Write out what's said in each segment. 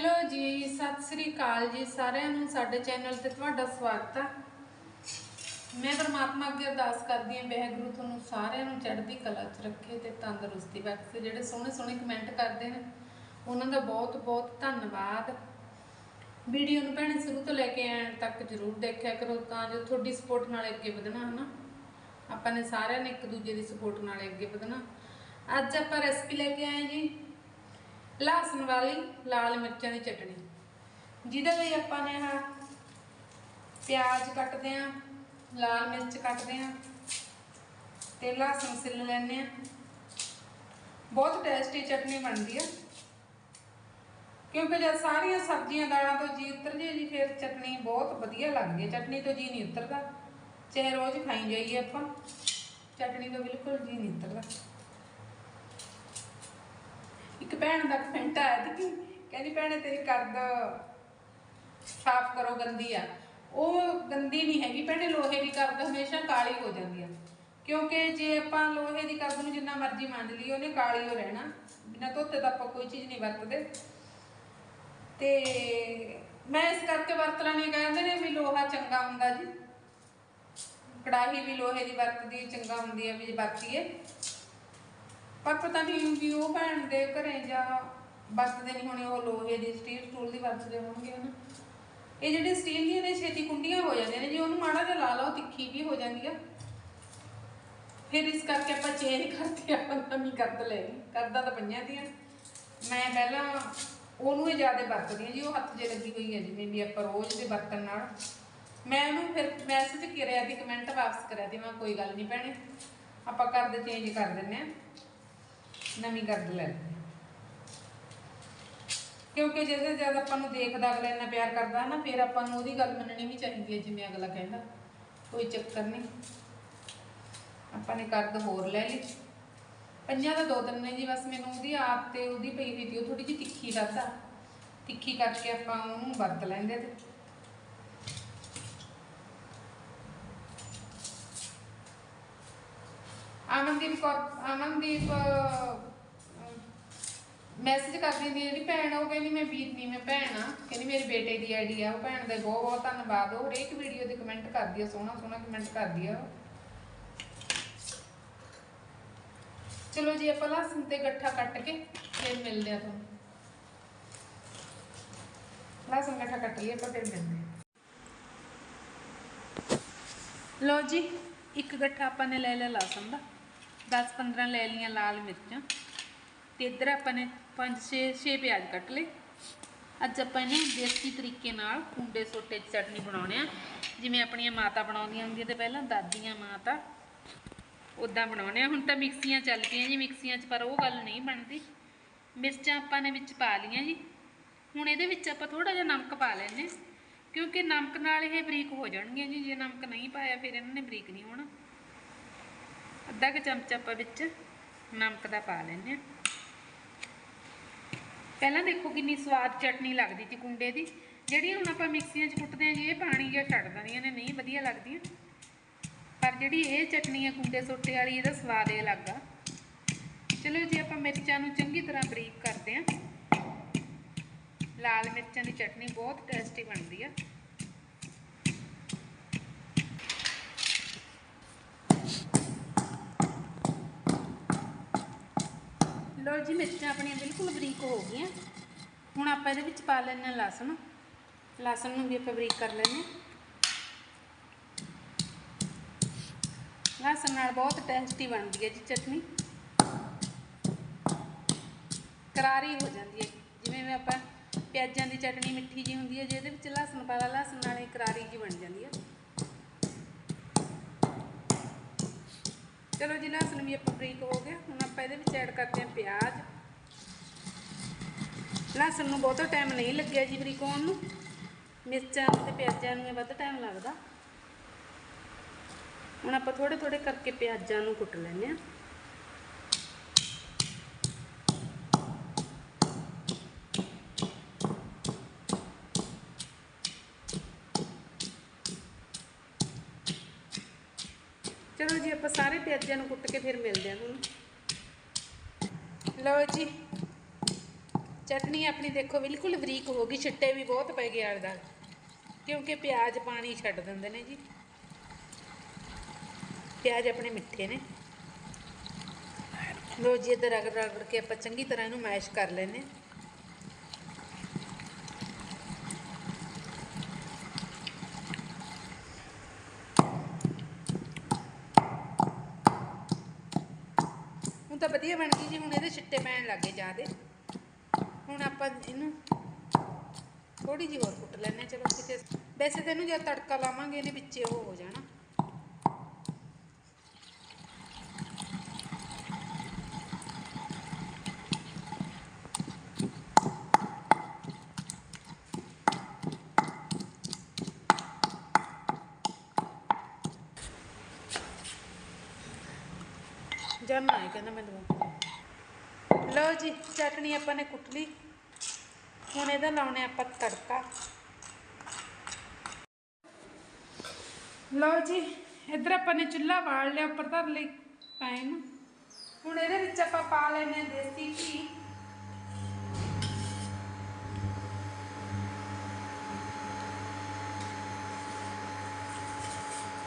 Hello ਜੀ, ਸਤਿ ਸ੍ਰੀ ਅਕਾਲ ਜੀ ਸਾਰਿਆਂ ਨੂੰ, ਸਾਡੇ ਚੈਨਲ ਤੇ ਤੁਹਾਡਾ ਸਵਾਗਤ ਆ। ਮੈਂ ਪਰਮਾਤਮਾ ਅੱਗੇ ਅਰਦਾਸ ਕਰਦੀ ਹਾਂ, ਵਾਹਿਗੁਰੂ ਤੁਹਾਨੂੰ ਸਾਰਿਆਂ ਨੂੰ ਚੜ੍ਹਦੀ ਕਲਾ 'ਚ ਰੱਖੇ ਤੇ ਤੰਦਰੁਸਤੀ ਬਖਸ਼ੇ। ਜਿਹੜੇ ਸੋਹਣੇ ਸੋਹਣੇ ਕਮੈਂਟ ਕਰਦੇ ਨੇ, ਉਹਨਾਂ ਦਾ ਬਹੁਤ ਬਹੁਤ ਧੰਨਵਾਦ। ਵੀਡੀਓ ਨੂੰ ਭੈਣੇ ਸ਼ੁਰੂ ਤੋਂ ਲੈ ਕੇ ਐਂਡ ਤੱਕ ਜਰੂਰ ਦੇਖਿਆ ਕਰੋ, ਤਾਂ ਜੋ ਤੁਹਾਡੀ ਸਪੋਰਟ ਨਾਲ ਅੱਗੇ ਵਧਣਾ, ਹਨਾ? ਆਪਾਂ ਨੇ ਸਾਰਿਆਂ ਨੇ ਇੱਕ ਦੂਜੇ ਦੀ ਸਪੋਰਟ ਨਾਲ ਅੱਗੇ ਵਧਣਾ। ਅੱਜ ਆਪਾਂ ਰੈਸਪੀ ਲੈ ਕੇ ਆਏ ਜੀ। ਲਹਸਨ ਵਾਲੀ ਲਾਲ ਮਿਰਚਾਂ ਦੀ ਚਟਣੀ ਜਿਹਦੇ ਲਈ ਆਪਾਂ ਨੇ ਆਹ ਪਿਆਜ਼ ਕੱਟਦੇ ਆਂ, ਲਾਲ ਮਿਰਚ ਕੱਟਦੇ ਆਂ ਤੇ ਲਹਸਨ ਸਿੱਲ ਲੈਣੇ ਆ। ਬਹੁਤ ਟੇਸਟੀ ਚਟਣੀ ਬਣਦੀ ਆ। ਕਿਉਂਕਿ ਜਦ ਸਾਰੀਆਂ ਸਬਜ਼ੀਆਂ ਦਾਲਾਂ ਤੋਂ ਜੀ ਉਤਰ ਜੇ ਜੀ, ਫਿਰ ਚਟਣੀ ਬਹੁਤ ਵਧੀਆ ਲੱਗਦੀ ਹੈ ਚਟਣੀ ਤੋਂ ਜੀ ਨਹੀਂ ਉਤਰਦਾ। ਚਾਹੇ ਰੋਜ਼ ਖਾਈ ਜਾਈਏ ਆਪਾਂ ਚਟਣੀ ਤੋਂ ਬਿਲਕੁਲ ਜੀ ਨਹੀਂ ਉਤਰਦਾ। ਇੱਕ ਭੈਣ ਦਾ ਕਮੈਂਟ ਆਇਆ ਸੀ ਕਿ ਕਹਿੰਦੀ, ਭੈਣੇ, ਤੇਰੀ ਕਰਦ ਸਾਫ਼ ਕਰੋ, ਗੰਦੀ ਆ। ਉਹ ਗੰਦੀ ਨਹੀਂ ਹੈਗੀ, ਭੈਣੇ, ਲੋਹੇ ਦੀ ਕਰਦ ਹਮੇਸ਼ਾ ਕਾਲੀ ਹੋ ਜਾਂਦੀ ਆ। ਕਿਉਂਕਿ ਜੇ ਆਪਾਂ ਲੋਹੇ ਦੀ ਕਰਦ ਨੂੰ ਜਿੰਨਾ ਮਰਜ਼ੀ ਮੰਨ ਲਈਏ, ਉਹਨੇ ਕਾਲੀ ਹੋ ਰਹਿਣਾ। ਬਿਨਾਂ ਧੋਤੇ ਤਾਂ ਆਪਾਂ ਕੋਈ ਚੀਜ਼ ਨਹੀਂ ਵਰਤਦੇ। ਤੇ ਮੈਂ ਇਸ ਕਰਕੇ ਵਰਤ ਲੈਣੀ ਕਹਿੰਦੇ ਨੇ ਵੀ ਲੋਹਾ ਚੰਗਾ ਹੁੰਦਾ ਜੀ। ਕੜਾਹੀ ਵੀ ਲੋਹੇ ਦੀ ਵਰਤਦੀ, ਚੰਗਾ ਹੁੰਦੀ ਹੈ ਵੀ ਵਰਤੀਏ। ਪਰ ਪਤਾ ਨਹੀਂ ਵੀ ਉਹ ਭੈਣ ਦੇ ਘਰੇ ਜਾਂ ਵਰਤਦੇ ਨਹੀਂ ਹੋਣੇ, ਉਹ ਲੋਹੇ ਦੀ ਸਟੀਲ ਸਟੂਲ ਦੀ ਵਰਤਦੇ ਹੋਣਗੇ ਹਨਾ। ਇਹ ਜਿਹੜੇ ਸਟੀਲ ਦੀਆਂ ਨੇ, ਛੇਤੀ ਕੁੰਡੀਆਂ ਹੋ ਜਾਂਦੀਆਂ ਨੇ, ਜੇ ਉਹਨੂੰ ਮਾੜਾ ਜਿਹਾ ਲਾ ਲਓ, ਤਿੱਖੀ ਵੀ ਹੋ ਜਾਂਦੀ ਆ। ਫਿਰ ਇਸ ਕਰਕੇ ਆਪਾਂ ਚੇਂਜ ਕਰਦੇ ਆਪਾਂ ਨਵੀਂ ਕਰਦ ਲੈ ਲਈ। ਕਰਦਾਂ ਤਾਂ ਪਈਆਂ ਦੀਆਂ। ਮੈਂ ਪਹਿਲਾਂ ਉਹਨੂੰ ਹੀ ਜ਼ਿਆਦਾ ਵਰਤਦੀ ਹਾਂ ਜੀ, ਉਹ ਹੱਥ ਜੇ ਲੱਗੀ ਹੋਈ ਹੈ ਜਿਵੇਂ ਵੀ ਆਪਾਂ ਰੋਜ਼ ਦੇ ਵਰਤਣ ਨਾਲ। ਮੈਂ ਉਹਨੂੰ ਫਿਰ ਮੈਸੇਜ ਕਰਿਆ ਦੀ ਕਮੈਂਟ ਵਾਪਸ ਕਰਿਆ ਦੀ, ਮੈਂ ਕੋਈ ਗੱਲ ਨਹੀਂ ਭੈਣੇ, ਆਪਾਂ ਕਰਦ ਚੇਂਜ ਕਰ ਦਿੰਨੇ ਆ ਨਵੀਂ ਕਰਦ ਲੈ ਲੈਂਦੇ ਕਿਉਂਕਿ ਜਿਹਦੇ ਜਦ ਆਪਾਂ ਨੂੰ ਦੇਖਦਾ ਅਗਲਾ ਇੰਨਾ ਪਿਆਰ ਕਰਦਾ ਹੈ ਨਾ, ਫਿਰ ਆਪਾਂ ਨੂੰ ਉਹਦੀ ਗੱਲ ਮੰਨਣੀ ਵੀ ਚਾਹੀਦੀ ਹੈ, ਜਿਵੇਂ ਅਗਲਾ ਕਹਿੰਦਾ, ਕੋਈ ਚੱਕਰ ਨਹੀਂ। ਆਪਾਂ ਨੇ ਕਰਦ ਹੋਰ ਲੈ ਲਈ। ਪੰਜਾਂ ਦਾ ਦੋ ਤਿੰਨ ਨੇ ਜੀ, ਬਸ ਮੈਨੂੰ ਉਹਦੀ ਆਪ ਤੇ ਉਹਦੀ ਪਈ ਹੋਈ ਸੀ, ਉਹ ਥੋੜੀ ਜਿਹੀ ਤਿੱਖੀ ਕਰਦਾ ਤਿੱਖੀ ਕਰਕੇ ਆਪਾਂ ਉਹਨੂੰ ਵਰਤ ਲੈਂਦੇ ਤੇ। ਅਮਨਦੀਪ ਕੌਰ ਅਮਨਦੀਪ ਮੈਸੇਜ ਕਰਦੀ ਹੁੰਦੀ ਜਿਹੜੀ ਭੈਣ ਆ, ਉਹ ਕਹਿੰਦੀ ਮੈਂ ਵੀਰ ਨਹੀਂ ਮੈਂ ਭੈਣ ਆ। ਕਹਿੰਦੀ ਮੇਰੇ ਬੇਟੇ ਦੀ ਆਈਡੀ ਆ ਉਹ ਭੈਣ ਦਾ ਬਹੁਤ ਬਹੁਤ ਧੰਨਵਾਦ। ਉਹ ਹਰੇਕ ਵੀਡੀਓ ਤੇ ਕਮੈਂਟ ਕਰਦੀ ਆ ਸੋਹਣਾ ਸੋਹਣਾ ਕਮੈਂਟ ਕਰਦੀ ਆ ਚਲੋ ਜੀ ਆਪਾਂ ਲਸਣ ਤੇ ਗੱਠਾ ਕੱਟ ਕੇ ਫਿਰ ਮਿਲਦੇ ਆ ਤੁਹਾਨੂੰ। ਲਸਣ ਗੱਠਾ ਕੱਟ ਲਈ ਆਪਾਂ ਫਿਰ ਮਿਲਦੇ ਆ। ਲੋ ਜੀ ਇੱਕ ਗੱਠਾ ਆਪਾਂ ਨੇ ਲੈ ਲਿਆ ਲਸਣ ਦਾ। 10 15 ਲੈ ਲਈਆਂ ਲਾਲ ਮਿਰਚਾਂ ਤੇ ਇੱਧਰ ਆਪਾਂ ਨੇ 5 6 6 ਪਿਆਜ਼ ਕੱਟ ਲਏ। ਅੱਜ ਆਪਾਂ ਇਹਨੂੰ ਦੇਸੀ ਤਰੀਕੇ ਨਾਲ ਕੁੰਡੇ ਸੋਟੇ ਦੀ ਚਟਨੀ ਬਣਾਉਣੇ ਆ। ਜਿਵੇਂ ਆਪਣੀਆਂ ਮਾਤਾ ਬਣਾਉਂਦੀਆਂ ਹੁੰਦੀਆਂ ਤੇ ਪਹਿਲਾਂ ਦਾਦੀਆਂ ਮਾਤਾ ਉਦਾਂ ਬਣਾਉਣੇ ਆ। ਹੁਣ ਤਾਂ ਮਿਕਸੀਆਂ ਚੱਲ ਪਈਆਂ ਜੀ, ਮਿਕਸੀਆਂ 'ਚ ਪਰ ਉਹ ਗੱਲ ਨਹੀਂ ਬਣਦੀ। ਮਿਰਚਾਂ ਆਪਾਂ ਨੇ ਵਿੱਚ ਪਾ ਲਈਆਂ ਜੀ। ਹੁਣ ਇਹਦੇ ਵਿੱਚ ਆਪਾਂ ਥੋੜਾ ਜਿਹਾ ਨਮਕ ਪਾ ਲੈਣੇ ਕਿਉਂਕਿ ਨਮਕ ਨਾਲ ਇਹ ਬਰੀਕ ਹੋ ਜਾਣਗੀਆਂ ਜੀ। ਜੇ ਨਮਕ ਨਹੀਂ ਪਾਇਆ ਫਿਰ ਇਹਨਾਂ ਨੇ ਬਰੀਕ ਨਹੀਂ ਹੋਣਾ। ਅੱਧਾ ਕੁ ਚਮਚ ਆਪਾਂ ਵਿੱਚ ਨਮਕ ਦਾ ਪਾ ਲੈਂਦੇ ਆ ਪਹਿਲਾਂ ਦੇਖੋ ਕਿੰਨੀ ਸਵਾਦ ਚਟਨੀ ਲੱਗਦੀ ਸੀ ਕੁੰਡੇ ਦੀ। ਜਿਹੜੀ ਹੁਣ ਆਪਾਂ ਮਿਕਸੀਆਂ 'ਚ ਕੁੱਟਦੇ ਆ ਜੀ, ਇਹ ਪਾਣੀ ਜਿਹਾ ਛੱਡ ਦਿੰਦੀਆਂ ਨੇ, ਨਹੀਂ ਵਧੀਆ ਲੱਗਦੀਆਂ। ਪਰ ਜਿਹੜੀ ਇਹ ਚਟਨੀ ਆ ਕੁੰਡੇ ਸੋਟੇ ਵਾਲੀ, ਇਹਦਾ ਸਵਾਦ ਹੀ ਅਲੱਗ ਆ। ਚਲੋ ਜੀ, ਆਪਾਂ ਮਿਰਚਾਂ ਨੂੰ ਚੰਗੀ ਤਰ੍ਹਾਂ ਬਰੀਕ ਕਰਦੇ ਆ ਲਾਲ ਮਿਰਚਾਂ ਦੀ ਚਟਨੀ ਬਹੁਤ ਟੇਸਟੀ ਬਣਦੀ ਆ। ਲੋ ਜੀ ਮਿਰਚਾਂ ਆਪਣੀਆਂ ਬਿਲਕੁਲ ਬਰੀਕ ਹੋ ਗਈਆਂ। ਹੁਣ ਆਪਾਂ ਇਹਦੇ ਵਿੱਚ ਪਾ ਲੈਣੇ ਆ ਲਸਣ। ਲਸਣ ਨੂੰ ਵੀ ਆਪਾਂ ਬਰੀਕ ਕਰ ਲੈਣੇ ਲਸਣ ਨਾਲ ਬਹੁਤ ਟੇਸਟੀ ਬਣਦੀ ਹੈ ਜੀ ਚਟਨੀ। ਕਰਾਰੀ ਹੋ ਜਾਂਦੀ ਹੈ। ਜਿਵੇਂ ਆਪਾਂ ਪਿਆਜ਼ਾਂ ਦੀ ਚਟਨੀ ਮਿੱਠੀ ਜੀ ਹੁੰਦੀ ਹੈ, ਜੇ ਇਹਦੇ ਵਿੱਚ ਲਸਣ ਪਾ ਲਾ, ਲਸਣ ਨਾਲ ਇਹ ਕਰਾਰੀ ਜੀ ਬਣ ਜਾਂਦੀ ਹੈ। ਚਲੋ ਜੀ ਲਸਣ ਵੀ ਆਪਾਂ ਬਰੀਕ ਹੋ ਗਿਆ ਹੁਣ ਆਪਾਂ ਇਹਦੇ ਵਿੱਚ ਐਡ ਕਰਦੇ ਹਾਂ ਪਿਆਜ਼। ਲਸਣ ਨੂੰ ਬਹੁਤਾ ਟਾਈਮ ਨਹੀਂ ਲੱਗਿਆ ਜੀ ਬਰੀਕ ਨੂੰ। ਮਿਰਚਾਂ ਤੇ ਪਿਆਜ਼ਾਂ ਨੂੰ ਵੱਧ ਟਾਈਮ ਲੱਗਦਾ। ਹੁਣ ਆਪਾਂ ਥੋੜੇ ਥੋੜੇ ਕਰਕੇ ਪਿਆਜ਼ਾਂ ਨੂੰ ਕੁੱਟ ਲੈਂਦੇ ਹਾਂ। ਚਲੋ ਜੀ, ਆਪਾਂ ਸਾਰੇ ਪਿਆਜ਼ਾਂ ਨੂੰ ਕੁੱਟ ਕੇ ਫਿਰ ਮਿਲਦੇ ਹਾਂ ਤੁਹਾਨੂੰ। ਲਓ ਜੀ। ਚਟਨੀ ਆਪਣੀ ਦੇਖੋ, ਬਿਲਕੁਲ ਬਰੀਕ ਹੋ ਗਈ, ਛਿੱਟੇ ਵੀ ਬਹੁਤ ਪੈ ਗਏ ਆਲੇ ਦੁਆਲੇ ਕਿਉਂਕਿ ਪਿਆਜ਼ ਪਾਣੀ ਛੱਡ ਦਿੰਦੇ ਨੇ ਜੀ। ਪਿਆਜ਼ ਆਪਣੇ ਮਿੱਠੇ ਨੇ। ਲੋ ਜੀ, ਇੱਧਰ ਰਗੜ ਰਗੜ ਕੇ ਆਪਾਂ ਚੰਗੀ ਤਰ੍ਹਾਂ ਇਹਨੂੰ ਮੈਸ਼ ਕਰ ਲੈਨੇ ਤਾਂ ਵਧੀਆ ਬਣ ਗਈ ਜੀ, ਹੁਣ ਇਹਦੇ ਛਿੱਟੇ ਪੈਣ ਲੱਗੇ ਜਿਆਦੇ। ਹੁਣ ਆਪਾਂ ਇਹਨੂੰ ਥੋੜੀ ਜਿਹੀ ਹੋਰ ਕੁੱਟ ਲੈਣੇ ਚਲੋ ਕਿਤੇ। ਵੈਸੇ ਤਾਂ ਇਹਨੂੰ ਜਦ ਤੜਕਾ ਲਾਵਾਂਗੇ ਇਹਨੇ ਵਿੱਚੇ ਉਹ ਹੋ ਜਾਣਾ। ਜਾਨਾ ਹੈ, ਕਹਿੰਦਾ ਮੈਂ ਦਵਾਂ। ਲਓ ਜੀ ਚਟਨੀ ਆਪਾਂ ਨੇ ਕੁੱਟ ਲਈ। ਹੁਣ ਇਹਦਾ ਲਾਉਣੇ ਆਪਾਂ ਤੜਕਾ। ਲਓ ਜੀ, ਇੱਧਰ ਆਪਾਂ ਨੇ ਚੁੱਲ੍ਹਾ ਬਾਲ ਲਿਆ, ਉੱਪਰ ਧਰ ਲਈ ਪੈਨ। ਹੁਣ ਇਹਦੇ ਵਿੱਚ ਆਪਾਂ ਪਾ ਲੈਨੇ ਦੇਸੀ ਘੀ।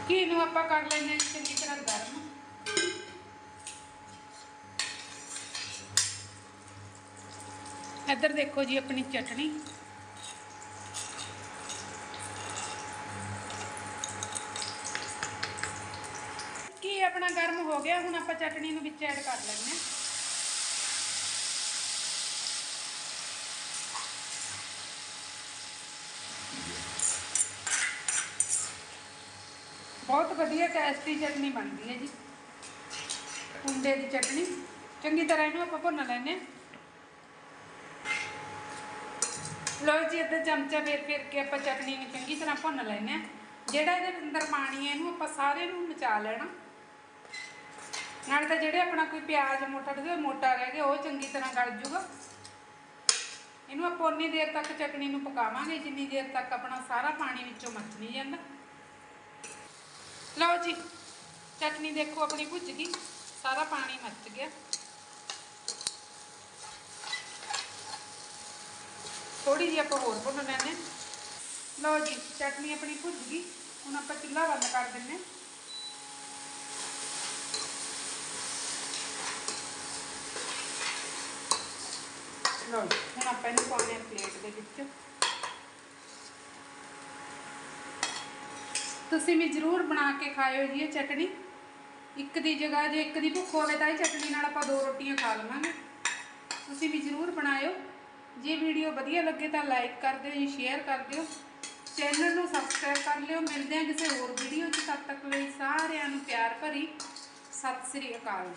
ਘੀ ਨੂੰ ਆਪਾਂ ਕਰ ਲੈਨੇ ਚੰਗੀ ਤਰ੍ਹਾਂ ਗਰਮ। ਇੱਧਰ ਦੇਖੋ ਜੀ ਆਪਣੀ ਚਟਣੀ ਕੀ ਆਪਣਾ ਗਰਮ ਹੋ ਗਿਆ? ਹੁਣ ਆਪਾਂ ਚਟਣੀ ਨੂੰ ਵਿੱਚ ਐਡ ਕਰ ਲੈਂਦੇ ਹਾਂ। ਬਹੁਤ ਵਧੀਆ ਟੇਸਟੀ ਚਟਣੀ ਬਣਦੀ ਹੈ ਜੀ। ਕੁੰਡੇ ਦੀ ਚਟਣੀ ਚੰਗੀ ਤਰ੍ਹਾਂ ਇਹਨੂੰ ਆਪਾਂ ਭੁੰਨ ਲੈਂਦੇ ਹਾਂ ਲਓ ਜੀ ਇੱਧਰ ਚਮਚਾ ਫੇਰ ਫੇਰ ਕੇ ਆਪਾਂ ਚਟਨੀ ਨੂੰ ਚੰਗੀ ਤਰ੍ਹਾਂ ਭੁੰਨ ਲੈਨੇ ਆ ਜਿਹੜਾ ਇਹਦੇ ਅੰਦਰ ਪਾਣੀ ਹੈ ਇਹਨੂੰ ਆਪਾਂ ਸਾਰੇ ਨੂੰ ਮਚਾ ਲੈਣਾ। ਨਾਲ ਤਾਂ ਜਿਹੜੇ ਆਪਣਾ ਕੋਈ ਪਿਆਜ਼, ਮੋਟਾ ਤੇ ਮੋਟਾ ਰਹਿ ਗਿਆ, ਉਹ ਚੰਗੀ ਤਰ੍ਹਾਂ ਗਲ ਜੂਗਾ। ਇਹਨੂੰ ਆਪਾਂ ਉਨੀ ਦੇਰ ਤੱਕ ਚਟਨੀ ਨੂੰ ਪਕਾਵਾਂਗੇ, ਜਿੰਨੀ ਦੇਰ ਤੱਕ ਆਪਣਾ ਸਾਰਾ ਪਾਣੀ ਵਿੱਚੋਂ ਮੱਚ ਨਹੀਂ ਜਾਂਦਾ। ਲਓ ਜੀ, ਚਟਨੀ ਦੇਖੋ ਆਪਣੀ ਭੁੱਜ ਗਈ, ਸਾਰਾ ਪਾਣੀ ਮੱਚ ਗਿਆ। ਥੋੜੀ ਜਿਹੀ ਆਪਾਂ ਹੋਰ ਭੁੰਨ ਲੈਣੇ ਹਾਂ। ਲਓ ਜੀ, ਚਟਨੀ ਆਪਣੀ ਭੁੱਜ ਗਈ। ਹੁਣ ਆਪਾਂ ਚੁੱਲ੍ਹਾ ਬੰਦ ਕਰ ਦਿੰਨੇ ਹਾਂ। ਲਓ ਜੀ, ਹੁਣ ਆਪਾਂ ਇਹਨੂੰ ਪਾਉਣੇ ਆ ਪਲੇਟ ਦੇ ਵਿੱਚ। ਤੁਸੀਂ ਵੀ ਜ਼ਰੂਰ ਬਣਾ ਕੇ ਖਾਇਓ ਜੀ ਇਹ ਚਟਣੀ ਇੱਕ ਦੀ ਜਗ੍ਹਾ ਜੇ ਇੱਕ ਦੀ ਭੁੱਖ ਹੋਵੇ ਤਾਂ ਇਹ ਚਟਣੀ ਨਾਲ ਆਪਾਂ ਦੋ ਰੋਟੀਆਂ ਖਾ ਲਵਾਂਗੇ। ਤੁਸੀਂ ਵੀ ਜ਼ਰੂਰ ਬਣਾਇਓ। ਜੇ ਵੀਡੀਓ ਵਧੀਆ ਲੱਗੇ ਤਾਂ ਲਾਈਕ ਕਰ ਦਿਓ ਜੀ, ਸ਼ੇਅਰ ਕਰ ਦਿਓ। ਚੈਨਲ ਨੂੰ ਸਬਸਕ੍ਰਾਈਬ ਕਰ ਲਿਓ। ਮਿਲਦੇ ਹਾਂ ਕਿਸੇ ਹੋਰ ਵੀਡੀਓ 'ਚ। ਤਦ ਤੱਕ ਲਈ ਸਾਰਿਆਂ ਨੂੰ ਪਿਆਰ ਭਰੀ। ਸਤਿ ਸ੍ਰੀ ਅਕਾਲ।